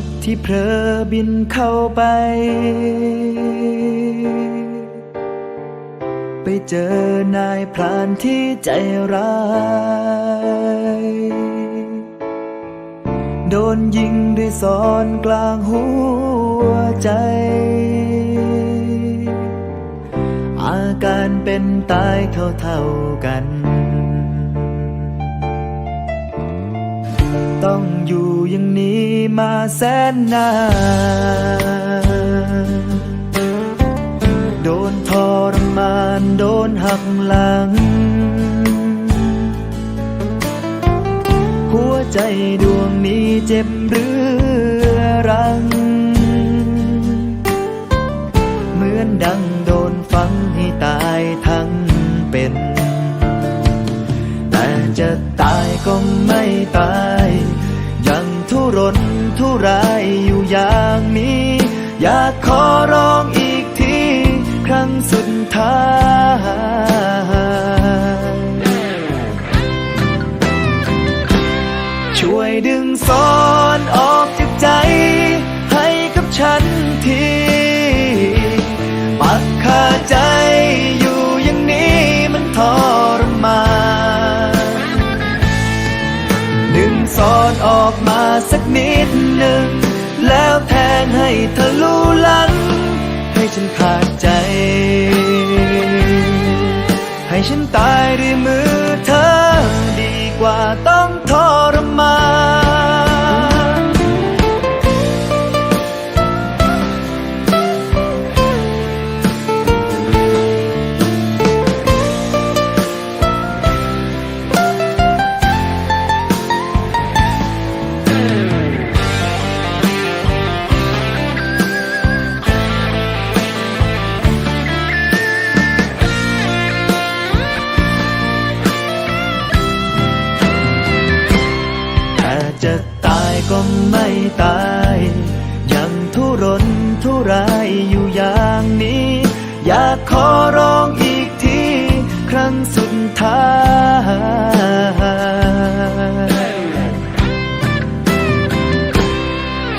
กที่เพลอบินเข้าไป ไปเจอนายพรานที่ใจร้าย โดนยิงด้วยซอนกลางหัวใจ อาการเป็นตายเท่าๆกัน ต้องอยู่อย่างนี้มาแสนนานโดนทรมานโดนหักหลัง หัวใจดวงนี้เจ็บเรื้อรัง เหมือนดังโดนฟังให้ตายทั้งเป็น แต่จะตายก็ไม่ตาย ทุรนทุรายอยู่อย่างนี้ อยากขอร้องอีกที ครั้งสุดท้ายช่วยดึงซ้อนออกจากใจ ให้กับฉัน ออกมาสักนิดหนึ่ง แล้วแทงให้ทะลุหลังให้ฉันขาดใจ ให้ฉันตายด้วยมือเธอดีกว่าต้อง ไรายอยู่อย่างนี้ อยากขอร้องอีกที ครั้งสุดท้าย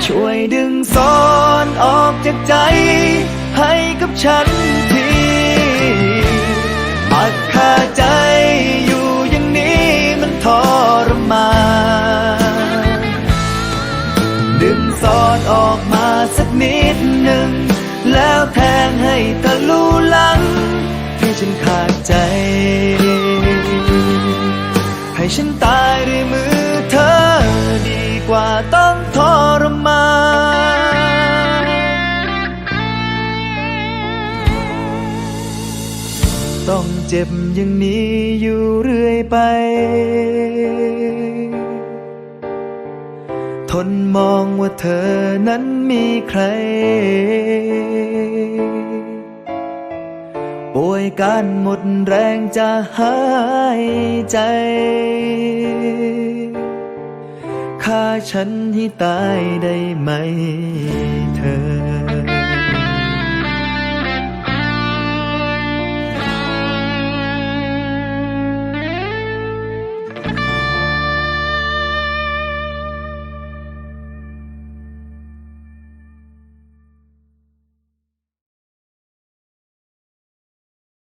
ช่วยดึงซ้อนออกจากใจ ให้กับฉัน ด้วยมือเธอดีกว่าต้องทรมานต้องเจ็บอย่างนี้อยู่เรื่อยไป ทนมองว่าเธอนั้นมีใคร ป่วยการหมดแรงจะหายใจฆ่าฉันให้ตายได้ไหมเธอ